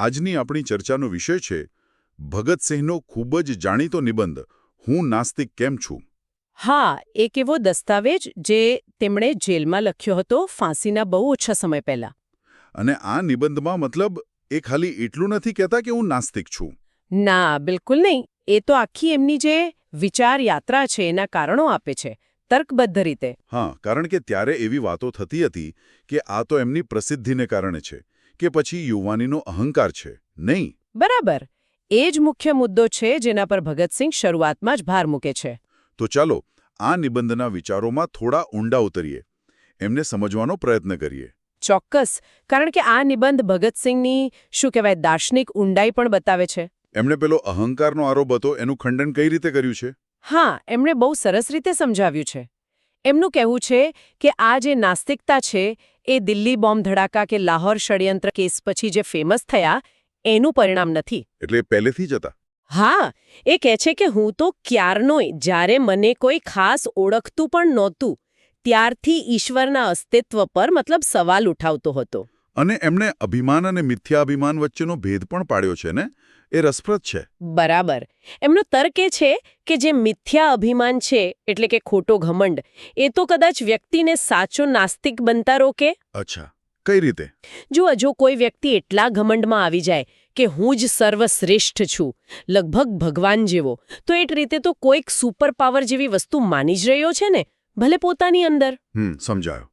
આજની આપણી ચર્ચાનો વિષય છે ભગતસિંહનો ખૂબ જ જાણીતો નિબંધ હું નાસ્તિક કેમ છું? હા એક એવો દસ્તાવેજ જે તેમણે જેલમાં લખ્યો હતો ફાંસીના બહુ ઓછા સમય પહેલા. અને આ નિબંધમાં મતલબ એ ખાલી એટલું નથી કહેતા કે હું નાસ્તિક છું? ના બિલકુલ નહીં. એ તો આખી એમની જે વિચાર યાત્રા છે એના કારણો આપે છે તર્કબદ્ધ રીતે. હા કારણ કે ત્યારે એવી વાતો થતી હતી કે આ તો એમની પ્રસિદ્ધિને કારણે છે. કે પછી યુવાનીનો અહંકાર છે નહીં? બરાબર. એ જ મુખ્ય મુદ્દો છે જેના પર ભગતસિંહ શરૂઆતમાં જ ભાર મૂકે છે. તો ચાલો આ નિબંધના વિચારોમાં થોડા ઊંડા ઉતરીએ. એમને સમજવાનો પ્રયત્ન કરીએ. ચોક્કસ. કારણ કે આ નિબંધ ભગતસિંહની શું કહેવાય દાર્શનિક ઊંડાઈ પણ બતાવે છે. એમણે પેલો અહંકારનો આરોપ હતો એનું ખંડન કઈ રીતે કર્યું છે? હા એમણે બહુ સરસ રીતે સમજાવ્યું છે. એમનું કહેવું છે કે આ જે નાસ્તિકતા છે એ દિલ્હી બોમ્બ ધડાકા કે લાહોર ષડયંત્ર કેસ પછી જે ફેમસ થયા એનું પરિણામ નથી. એટલે પહેલેથી જ હતા? હા એ કહે છે કે હું તો ક્યારનોય જ્યારે મને કોઈ ખાસ ઓળખતું પણ નહોતું ત્યારથી ઈશ્વરના અસ્તિત્વ પર મતલબ સવાલ ઉઠાવતો હતો. અને એમણે અભિમાન અને મિથ્યાભિમાન વચ્ચેનો ભેદ પણ પાડ્યો છે ને? એ રસપ્રદ છે. બરાબર. એમનો તર્ક એ છે કે જે મિથ્યા અભિમાન છે એટલે કે ખોટો ઘમંડ એ તો કદાચ વ્યક્તિને સાચો નાસ્તિક બનતા રોકે? અચ્છા. કઈ રીતે? જુઓ જો કોઈ વ્યક્તિ એટલા ઘમંડમાં આવી જાય કે હું જ સર્વશ્રેષ્ઠ છું લગભગ ભગવાન જેવો તો એ રીતે તો કોઈક સુપર પાવર જેવી વસ્તુ માની જ રહ્યો છે ને ભલે પોતાની અંદર. સમજાયો.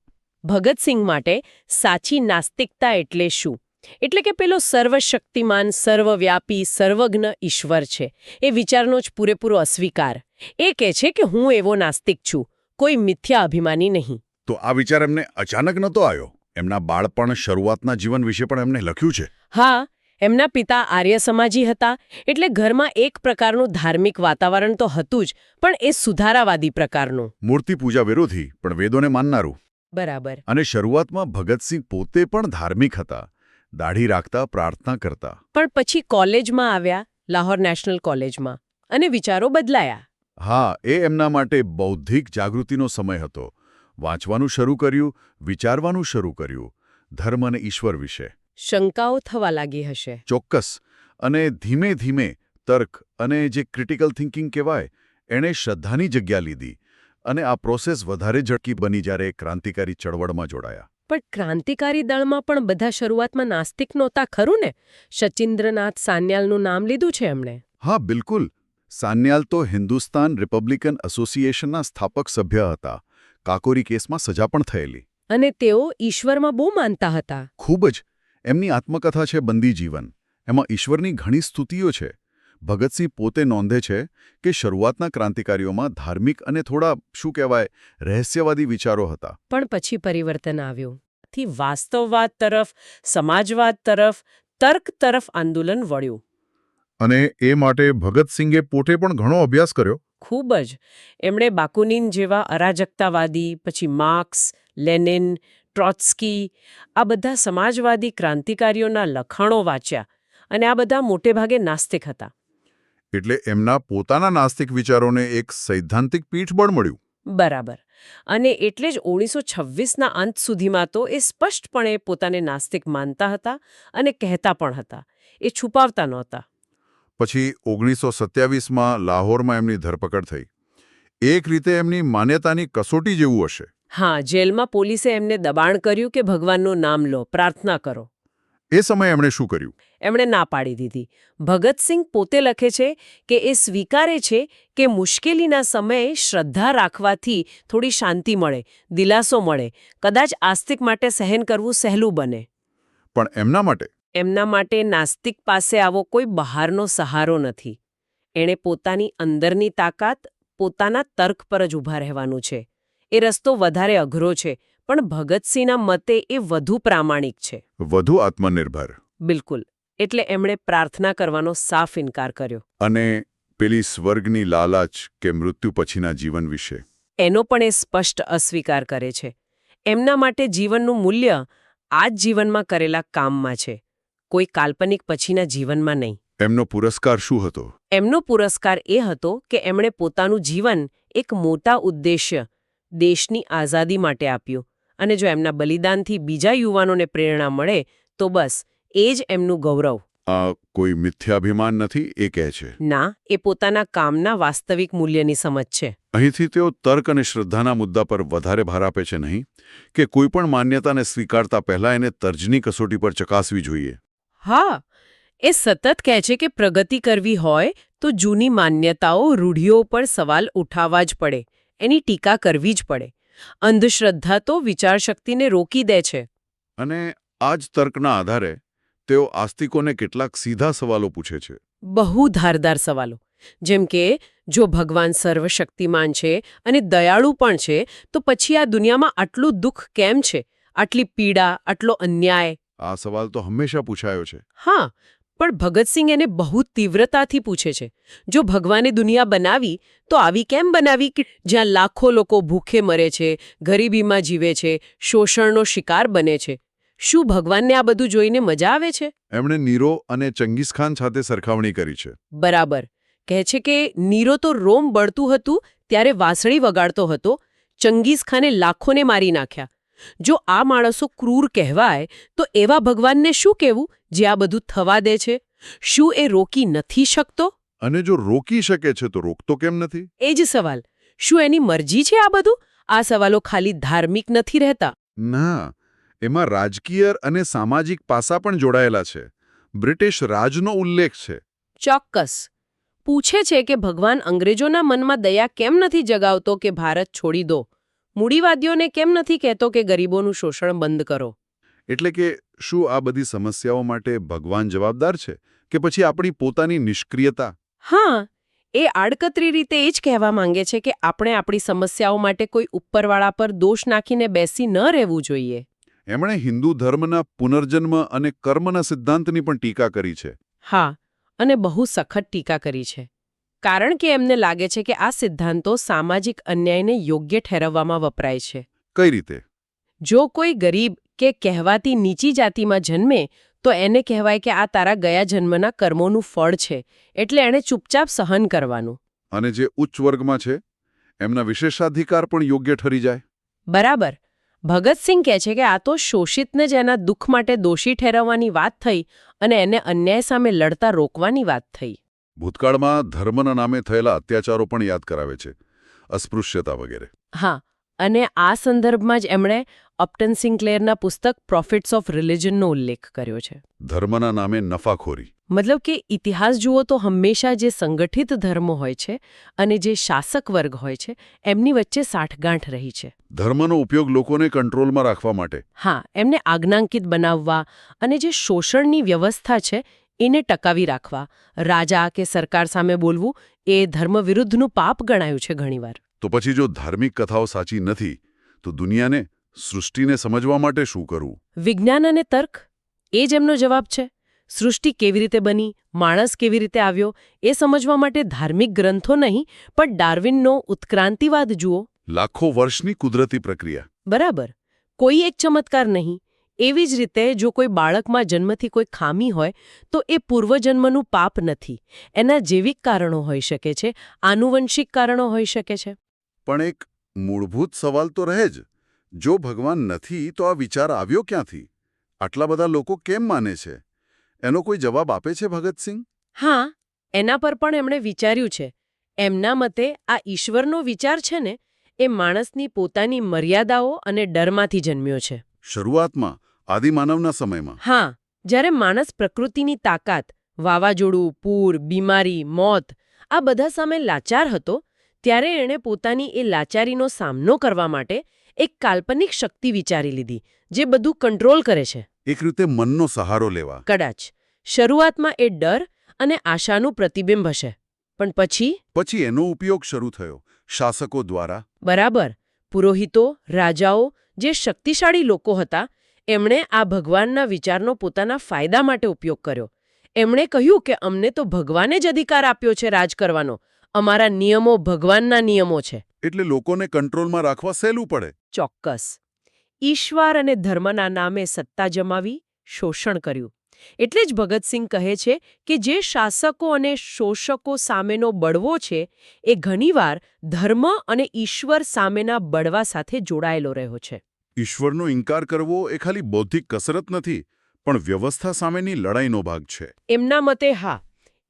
ભગતસિંહ માટે સાચી નાસ્તિકતા એટલે શું? એટલે કે પેલો સર્વશક્તિમાન સર્વવ્યાપી સર્વજ્ઞ ઈશ્વર છે. એ વિચારનો જ પૂરેપૂરો અસ્વીકાર. એ કહે છે કે હું એવો નાસ્તિક છું. કોઈ મિથ્યા અભિમાની નહીં. તો આ વિચાર એમને અચાનક નહોતો આવ્યો? એમના બાળપણ શરૂઆતના જીવન વિશે પણ એમને લખ્યું છે? હા એમના પિતા આર્ય સમાજી હતા. એટલે ઘરમાં એક પ્રકારનું ધાર્મિક વાતાવરણ તો હતું જ પણ એ સુધારાવાદી પ્રકારનું. મૂર્તિ પૂજા વિરોધી પણ વેદોને માનનારું. બરાબર. અને શરૂઆતમાં ભગતસિંહ પોતે પણ ધાર્મિક હતા. દાઢી રાખતા પ્રાર્થના કરતા. પણ પછી કોલેજમાં આવ્યા લાહોર નેશનલ કોલેજમાં. અને વિચારો બદલાયા. હા એ એમના માટે બૌદ્ધિક જાગૃતિનો સમય હતો. વાંચવાનું શરૂ કર્યું વિચારવાનું શરૂ કર્યું. ધર્મ અને ઈશ્વર વિશે. શંકાઓ થવા લાગી હશે. ચોક્કસ. અને ધીમે ધીમે તર્ક અને જે ક્રિટિકલ થિંકિંગ કહેવાય એણે શ્રદ્ધાની જગ્યા લીધી. અને આ પ્રોસેસ વધારે ઝડકી બની જ્યારે ક્રાંતિકારી ચળવળમાં જોડાયા. પણ ક્રાંતિકારી દળમાં પણ બધા શરૂઆતમાં નાસ્તિક નહોતા ખરું ને? સચિન્દ્રનાથ સાન્યાલનું નામ લીધું છે એમણે. હા બિલકુલ. સાન્યાલ તો હિન્દુસ્તાન રિપબ્લિકન એસોસિએશનના સ્થાપક સભ્ય હતા. કાકોરી કેસમાં સજા પણ થયેલી. અને તેઓ ઈશ્વરમાં બહુ માનતા હતા. ખૂબ જ. એમની આત્મકથા છે બંદી જીવન એમાં ઈશ્વરની ઘણી સ્તુતિઓ છે. ભગતસિંહ પોતે નોંધે છે કે શરૂઆતના ક્રાંતિકારીઓમાં ધાર્મિક અને થોડા શું કહેવાય રહસ્યવાદી વિચારો હતા. પણ પછી પરિવર્તન આવ્યું. થી વાસ્તવવાદ તરફ સમાજવાદ તરફ તર્ક તરફ આંદોલન વળ્યું. અને એ માટે ભગતસિંહે પોતે પણ ઘણો અભ્યાસ કર્યો? ખૂબ જ. એમણે બાકુનિન જેવા અરાજકતાવાદી પછી માર્ક્સ લેનિન ટ્રોટ્સ્કી આ બધા સમાજવાદી ક્રાંતિકારીઓના લખાણો વાંચ્યા અને આ બધા મોટેભાગે નાસ્તિક હતા. એટલે એમના પોતાના નાસ્તિક વિચારોને એક સૈદ્ધાંતિક પીઠબળ મળ્યું. બરાબર. અને એટલે જ ઓગણીસો છવ્વીસના અંત સુધીમાં તો એ સ્પષ્ટપણે પોતાને નાસ્તિક માનતા હતા અને કહેતા પણ હતા. એ છુપાવતા નહોતા. પછી ઓગણીસો સત્યાવીસમાં લાહોરમાં એમની ધરપકડ થઈ. એક રીતે એમની માન્યતાની કસોટી જેવું હશે. હા જેલમાં પોલીસે એમને દબાણ કર્યું કે ભગવાનનું નામ લો પ્રાર્થના કરો. એ સમયે એમણે શું કર્યું? એમણે ના પાડી દીધી. ભગતસિંહ પોતે લખે છે કે એ સ્વીકારે છે કે મુશ્કેલીના સમયે શ્રદ્ધા રાખવાથી થોડી શાંતિ મળે દિલાસો મળે કદાચ આસ્તિક માટે સહન કરવું સહેલું બને. પણ એમના માટે? એમના માટે નાસ્તિક પાસે આવો કોઈ બહારનો સહારો નથી. એણે પોતાની અંદરની તાકાત પોતાના તર્ક પર જ ઊભા રહેવાનું છે. એ રસ્તો વધારે અઘરો છે. પણ ભગતસિંહના મતે એ વધુ પ્રામાણિક છે. વધુ આત્મનિર્ભર. બિલકુલ. એટલે એમણે પ્રાર્થના કરવાનો સાફ ઇનકાર કર્યો. અને પેલી સ્વર્ગની લાલાચ કે મૃત્યુ પછીના જીવન વિશે. એનો પણ એ સ્પષ્ટ અસ્વીકાર કરે છે. એમના માટે જીવનનું મૂલ્ય આ જ જીવનમાં કરેલા કામમાં છે. કોઈ કાલ્પનિક પછીના જીવનમાં નહીં. એમનો પુરસ્કાર શું હતો? એમનો પુરસ્કાર એ હતો કે એમણે પોતાનું જીવન એક મોટા ઉદ્દેશ્ય દેશની આઝાદી માટે આપ્યું. અને જો એમના બલિદાનથી બીજા યુવાનોને પ્રેરણા મળે તો બસ એ જ એમનું ગૌરવ. આ કોઈ મિથ્યાભિમાન નથી એ કહે છે? ના એ પોતાના કામના વાસ્તવિક મૂલ્યની સમજ છે. અહીંથી તેઓ તર્ક અને શ્રદ્ધાના મુદ્દા પર વધારે ભાર આપે છે નહીં કે કોઈ પણ માન્યતાને સ્વીકારતા પહેલા એને તર્જની કસોટી પર ચકાસવી જોઈએ? હા એ સતત કહે છે કે પ્રગતિ કરવી હોય તો જૂની માન્યતાઓ રૂઢિઓ પર સવાલ ઉઠાવવા જ પડે. એની ટીકા કરવી જ પડે. અંધશ્રદ્ધા તો વિચારશક્તિને રોકી દે છે. અને આ જ તર્કના આધારે તેઓ આસ્તિકોને કેટલાક સીધા સવાલો પૂછે છે. બહુ ધારદાર સવાલો. જેમ કે જો ભગવાન સર્વશક્તિમાન છે અને દયાળુ પણ છે તો પછી આ દુનિયામાં આટલું દુઃખ કેમ છે? આટલી પીડા આટલો અન્યાય? આ સવાલ તો હંમેશા પૂછાયો છે. હા પણ ભગતસિંહ એને બહુ તીવ્રતાથી પૂછે છે. જો ભગવાને દુનિયા બનાવી તો આવી કેમ બનાવી કે જ્યાં લાખો લોકો ભૂખે મરે છે ગરીબીમાં જીવે છે શોષણનો શિકાર બને છે? શું ભગવાનને આ બધું જોઈને મજા આવે છે? એમણે નીરો અને ચંગીઝખાન સાથે સરખામણી કરી છે. બરાબર. કહે છે કે નીરો તો રોમ બળતું હતું ત્યારે વાંસળી વગાડતો હતો ચંગીઝ ખાને લાખોને મારી નાખ્યા. જો આ માણસો ક્રૂર કહેવાય તો એવા ભગવાનને શું કહેવું જે આ બધું થવા દે છે? શું એ રોકી નથી શકતો? અને જો રોકી શકે છે તો રોકતો કેમ નથી? એ જ સવાલ. શું એની મરજી છે આ બધું? આ સવાલો ખાલી ધાર્મિક નથી રહેતા. ના એમાં રાજકીય અને સામાજિક પાસા પણ જોડાયેલા છે. બ્રિટિશ રાજનો ઉલ્લેખ છે. ચોક્કસ. પૂછે છે કે ભગવાન અંગ્રેજોના મનમાં દયા કેમ નથી જગાવતો કે ભારત છોડી દો? મૂડીવાદીઓને કેમ નથી કહેતો કે ગરીબોનું શોષણ બંધ કરો? એટલે કે શું આ બધી સમસ્યાઓ માટે ભગવાન જવાબદાર છે કે પછી આપણી પોતાની નિષ્ક્રિયતા? હા એ આડકતરી રીતે એ જ કહેવા માંગે છે કે આપણે આપણી સમસ્યાઓ માટે કોઈ ઉપરવાળા પર દોષ નાખીને બેસી ન રહેવું જોઈએ. એમણે હિન્દુ ધર્મના પુનર્જન્મ અને કર્મના સિદ્ધાંતની પણ ટીકા કરી છે. હા અને બહુ સખત ટીકા કરી છે. કારણ કે એમને લાગે છે કે આ સિદ્ધાંતો સામાજિક અન્યાયને યોગ્ય ઠેરવવામાં વપરાય છે. કઈ રીતે? જો કોઈ ગરીબ કે કહેવાતી નીચી જાતિમાં જન્મે તો એને કહેવાય કે આ તારા ગયા જન્મના કર્મોનું ફળ છે એટલે એણે ચૂપચાપ સહન કરવાનું. અને જે ઉચ્ચ વર્ગમાં છે એમના વિશેષાધિકાર પણ યોગ્ય ઠરી જાય? બરાબર. ભગતસિંહ કહે છે કે આ તો શોષિતને જ એના દુઃખ માટે દોષી ઠેરવવાની વાત થઈ અને એને અન્યાય સામે લડતા રોકવાની વાત થઈ. ભૂતકાળમાં ધર્મના નામે થયેલા અત્યાચારો પણ યાદ કરાવે છે. અસ્પૃશ્યતા વગેરે. હા અને આ સંદર્ભમાં જ એમણે અપ્ટન સિંક્લેરના પુસ્તક પ્રોફિટ્સ ઓફ રિલિજનનો ઉલ્લેખ કર્યો છે. ધર્મના નામે નફાખોરી. મતલબ કે ઇતિહાસ જુઓ તો હંમેશા જે સંગઠિત ધર્મો હોય છે અને જે શાસક વર્ગ હોય છે એમની વચ્ચે સાઠગાંઠ રહી છે. ધર્મનો ઉપયોગ લોકોને કંટ્રોલમાં રાખવા માટે. હા એમને આજ્ઞાંકિત બનાવવા અને જે શોષણની વ્યવસ્થા છે એને ટકાવી રાખવા. રાજા કે સરકાર સામે બોલવું એ ધર્મ વિરુદ્ધનું પાપ ગણાયું છે ઘણીવાર. તો પછી જો ધાર્મિક કથાઓ સાચી નથી તો દુનિયાને સૃષ્ટિને સમજવા માટે શું કરવું? વિજ્ઞાન અને તર્ક એ જ એમનો જવાબ છે. સૃષ્ટિ કેવી રીતે બની માણસ કેવી રીતે આવ્યો એ સમજવા માટે ધાર્મિક ગ્રંથો નહીં પણ ડાર્વિનનો ઉત્ક્રાંતિવાદ જુઓ. લાખો વર્ષની કુદરતી પ્રક્રિયા. બરાબર. કોઈ એક ચમત્કાર નહીં એવી જ રીતે જો કોઈ બાળકમાં જન્મથી કોઈ ખામી હોય તો એ પૂર્વજન્મનું પાપ નથી. એના જૈવિક કારણો હોઈ શકે છે આનુવંશિક કારણો હોઈ શકે છે. પણ એક મૂળભૂત સવાલ તો રહે જ. જો ભગવાન નથી તો આ વિચાર આવ્યો ક્યાંથી? આટલા બધા લોકો કેમ માને છે? એનો કોઈ જવાબ આપે છે ભગતસિંહ હા એના પર પણ એમણે વિચાર્યું છે. એમના મતે આ ઈશ્વરનો વિચાર છે ને એ માણસની પોતાની મર્યાદાઓ અને ડરમાંથી જન્મ્યો છે. શરૂઆતમાં આદિમાનવના સમયમાં. હા જ્યારે માણસ પ્રકૃતિની તાકાત વાવાઝોડું પૂર બીમારી મોત આ બધા સામે લાચાર હતો ત્યારે એણે પોતાની એ લાચારીનો સામનો કરવા માટે એક કાલ્પનિક શક્તિ વિચારી લીધી જે બધું કંટ્રોલ કરે છે. એક રીતે મનનો સહારો લેવા. કદાચ શરૂઆતમાં એ ડર અને આશાનું પ્રતિબિંબ હશે પણ પછી? પછી એનો ઉપયોગ શરૂ થયો શાસકો દ્વારા. બરાબર પુરોહિતો રાજાઓ જે શક્તિશાળી લોકો હતા એમણે આ ભગવાનના વિચારનો પોતાના ફાયદા માટે ઉપયોગ કર્યો. એમણે કહ્યું કે અમને તો ભગવાને જ અધિકાર આપ્યો છે રાજ કરવાનો. અમારા નિયમો ભગવાનના નિયમો છે. એટલે લોકોને કંટ્રોલમાં રાખવા સહેલું પડે. ચોક્કસ. ઈશ્વર અને ધર્મના નામે સત્તા જમાવી શોષણ કર્યું. એટલે જ ભગતસિંહ કહે છે કે જે શાસકો અને શોષકો સામેનો બળવો છે એ ઘણીવાર ધર્મ અને ઈશ્વર સામેના બળવા સાથે જોડાયેલો રહ્યો છે. ઈશ્વરનો ઇનકાર કરવો એ ખાલી બૌદ્ધિક કસરત નથી પણ વ્યવસ્થા સામેની લડાઈનો ભાગ છે. એમના મતે હા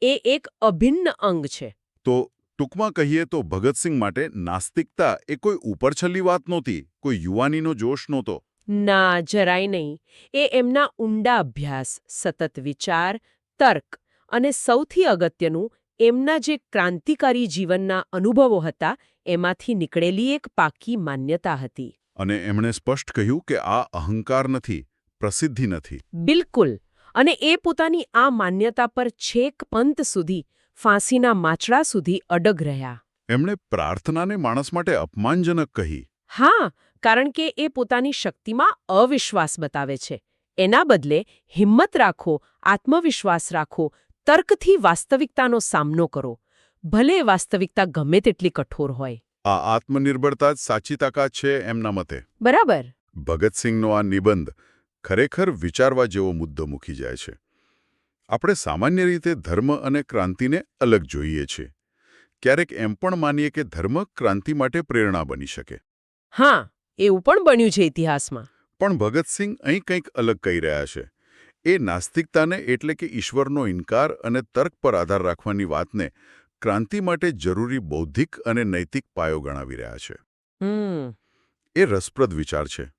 એ એક અભિન્ન અંગ છે. તો ટૂંકમાં કહીએ તો ભગતસિંહ માટે નાસ્તિકતા એ કોઈ ઉપરછલ્લી વાત નહોતી કોઈ યુવાનીનો જોશ નહોતો. ના જરાય નહીં. એ એમના ઊંડા અભ્યાસ સતત વિચાર તર્ક અને સૌથી અગત્યનું એમના જે ક્રાંતિકારી જીવનના અનુભવો હતા એમાંથી નીકળેલી એક પાકી માન્યતા હતી. અને એમણે સ્પષ્ટ કહ્યું કે આ અહંકાર નથી પ્રસિદ્ધિ નથી. બિલકુલ. અને એ પોતાની આ માન્યતા પર છેક પંત સુધી ફાંસીના માછડા સુધી અડગ રહ્યા. એમણે પ્રાર્થનાને માણસ માટે અપમાનજનક કહી. હા કારણ કે એ પોતાની શક્તિમાં અવિશ્વાસ બતાવે છે. એના બદલે હિંમત રાખો આત્મવિશ્વાસ રાખો તર્કથી વાસ્તવિકતાનો સામનો કરો. ભલે વાસ્તવિકતા ગમે તેટલી કઠોર હોય. આ આત્મનિર્ભરતા જ સાચી તાકાત છે એમના મતે. બરાબર. ભગતસિંહનો આ નિબંધ ખરેખર વિચારવા જેવો મુદ્દો મૂકી જાય છે. આપણે સામાન્ય રીતે ધર્મ અને ક્રાંતિને અલગ જોઈએ છીએ ક્યારેક એમ પણ માનીએ કે ધર્મ ક્રાંતિ માટે પ્રેરણા બની શકે. હા એવું પણ બન્યું છે ઇતિહાસમાં. પણ ભગતસિંહ અહીં કંઈક અલગ કહી રહ્યા છે. એ નાસ્તિકતાને એટલે કે ઈશ્વરનો ઇનકાર અને તર્ક પર આધાર રાખવાની વાતને ક્રાંતિ માટે જરૂરી બૌદ્ધિક અને નૈતિક પાયો ગણાવી રહ્યા છે. હમ. એ રસપ્રદ વિચાર છે.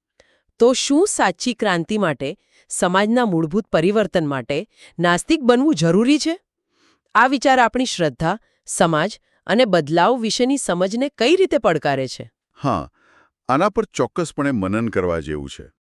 તો શું સાચી ક્રાંતિ માટે સમાજના મૂળભૂત પરિવર્તન માટે નાસ્તિક બનવું જરૂરી છે? આ વિચાર આપણી શ્રદ્ધા સમાજ અને બદલાવ વિશેની સમજને કઈ રીતે પડકારે છે? હા આના પર ચોક્કસપણે મનન કરવા જેવું છે.